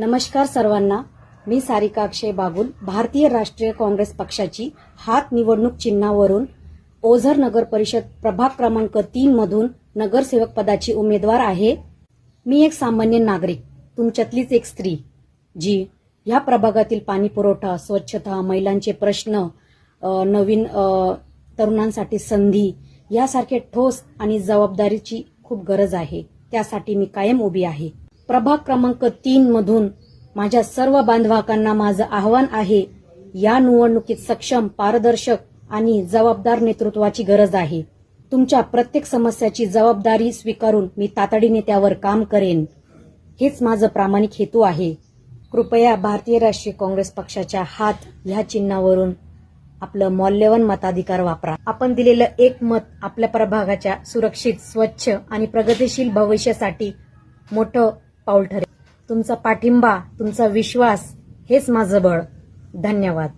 नमस्कार सर्वांना. मी सारिका अक्षय बागुल भारतीय राष्ट्रीय काँग्रेस पक्षाची हात निवडणूक चिन्हावरून ओझर नगर परिषद प्रभाग क्रमांक तीन मधून नगरसेवक पदाची उमेदवार आहे. मी एक सामान्य नागरिक तुमच्यातलीच एक स्त्री जी ह्या प्रभागातील पाणी पुरवठा स्वच्छता महिलांचे प्रश्न नवीन तरुणांसाठी संधी यासारखे ठोस आणि जबाबदारीची खूप गरज आहे. त्यासाठी मी कायम उभी आहे. प्रभाग क्रमांक तीन मधून माझ्या सर्व बांधवाकांना माझं आव्हान आहे या निवडणुकीत सक्षम पारदर्शक आणि जबाबदार नेतृत्वाची गरज आहे. तुमच्या प्रत्येक समस्याची जबाबदारी स्वीकारून मी तातडीने त्यावर काम करेन. हेच माझं प्रामाणिक हेतू आहे. कृपया भारतीय राष्ट्रीय काँग्रेस पक्षाच्या हात ह्या चिन्हावरून आपलं मौल्यवान मताधिकार वापरा. आपण दिलेलं एक मत आपल्या प्रभागाच्या सुरक्षित स्वच्छ आणि प्रगतिशील भविष्यासाठी मोठं पाऊल ठरेल. तुमचा पाठिंबा तुमचा विश्वास हेच माझं बळ. धन्यवाद.